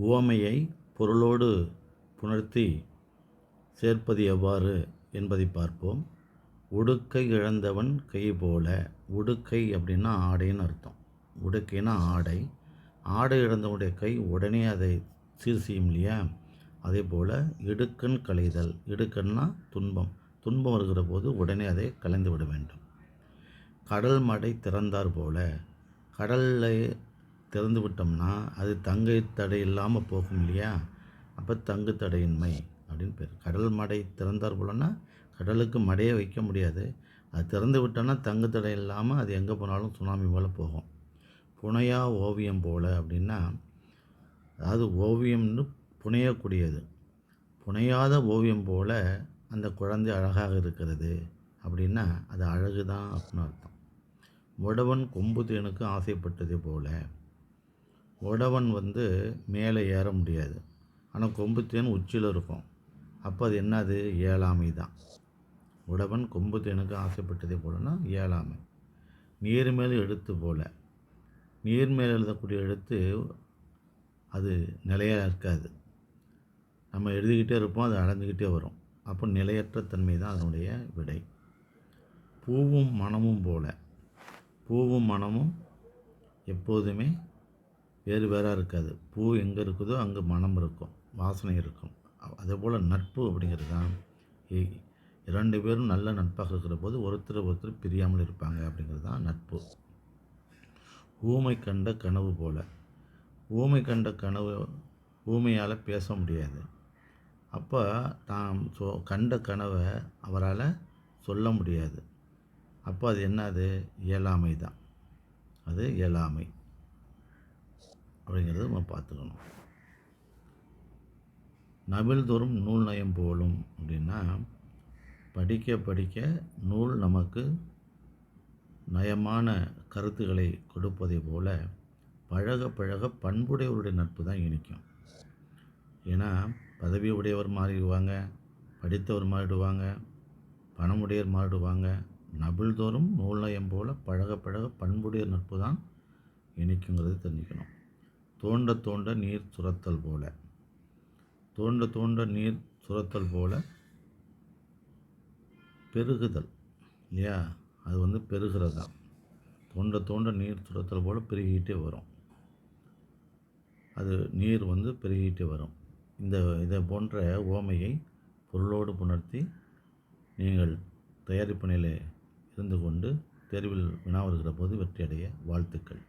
உவமையை பொருளோடு புணர்த்தி சேர்ப்பது எவ்வாறு என்பதை பார்ப்போம். உடுக்கை இழந்தவன் கை போல உடுக்கை அப்படின்னா ஆடைன்னு அர்த்தம். உடுக்கைனா ஆடை. ஆடை இழந்தவனுடைய கை உடனே அதை சீர் செய்யும் இல்லையா? அதே போல் இடுக்கண் களைதல். இடுக்கண்னா துன்பம். துன்பம் வருகிற போது உடனே அதை கலைந்து விட வேண்டும். கடல் மடை திறந்தார் போல கடலில் திறந்து விட்டோம்னா அது தங்கை தடை இல்லாமல் போகும் இல்லையா? அப்போ தங்கு தடையின்மை அப்படின்னு பேர். கடல் மடை திறந்தார் போலன்னா கடலுக்கு மடையை வைக்க முடியாது. அது திறந்து விட்டோன்னா தங்கு தடை இல்லாமல் அது எங்கே போனாலும் சுனாமி போல் போகும். புனையா ஓவியம் போல் அப்படின்னா அதாவது ஓவியம்னு புனையக்கூடியது. புனையாத ஓவியம் போல் அந்த குழந்தை அழகாக இருக்கிறது அப்படின்னா அது அழகு தான் அப்படின்னு அர்த்தம். உடவன் கொம்பு தேனுக்கு ஆசைப்பட்டது போல் உடவன் வந்து மேலே ஏற முடியாது. ஆனால் கொம்புத்தேன் உச்சியில் இருக்கும். அப்போ அது என்னது? ஏழாமை தான். உடவன் கொம்புத்தேனுக்கு ஆசைப்பட்டதே போலன்னா ஏழாமை. நீர் மேலே எழுத்து போல. நீர் மேலே எழுதக்கூடிய எழுத்து அது நிலையாக இருக்காது. நம்ம எழுதிக்கிட்டே இருப்போம் அது அடைஞ்சிக்கிட்டே வரும். அப்போ நிலையற்ற தன்மை தான் அதனுடைய விடை. பூவும் மனமும் போல. பூவும் மனமும் எப்போதுமே வேறு வேறாக இருக்காது. பூ எங்கே இருக்குதோ அங்கே மனம் இருக்கும் வாசனை இருக்கும். அதே போல் நட்பு அப்படிங்கிறது தான். இரண்டு பேரும் நல்ல நட்பாக இருக்கிற போது ஒருத்தர் ஒருத்தர் பிரியாமல் இருப்பாங்க அப்படிங்கிறது தான் நட்பு. ஊமை கண்ட கனவு போல். ஊமை கண்ட கனவு ஊமையால் பேச முடியாது. அப்போ தாம் சொ கண்ட கனவை அவரால் சொல்ல முடியாது. அப்போ அது என்னது? இயலாமை தான். அது இயலாமை. அப்படிங்கிறத நம்ம பார்த்துக்கணும். நபில்தோறும் நூல் நயம் போலும் அப்படின்னா படிக்க படிக்க நூல் நமக்கு நயமான கருத்துக்களை கொடுப்பதை போல் பழக பழக பண்புடையவருடைய நட்பு தான் இனிக்கும். ஏன்னா பதவி உடையவர் மாறிடுவாங்க படித்தவர் மாறிடுவாங்க பணமுடையவர் மாறிடுவாங்க. நபில்தோறும் நூல் நயம் போல் பழக பழக பண்புடைய நட்பு தான் இனிக்குங்கிறது தெரிஞ்சுக்கணும். தோண்ட தோண்ட நீர் சுரத்தல் போல. தோண்ட தோண்ட நீர் சுரத்தல் போல பெருகுதல் இல்லையா? அது வந்து பெருகிறது தான். தோண்ட தோண்ட நீர் சுரத்தல் போல் பெருகிக்கிட்டே வரும். அது நீர் வந்து பெருகிக்கிட்டே வரும். இந்த இதை போன்ற ஓமையை பொருளோடு புணர்த்தி நீங்கள் தயாரிப்பு நிலை இருந்து கொண்டு தேர்வில் வினா வருகிற போது வெற்றியடைய வாழ்த்துக்கள்.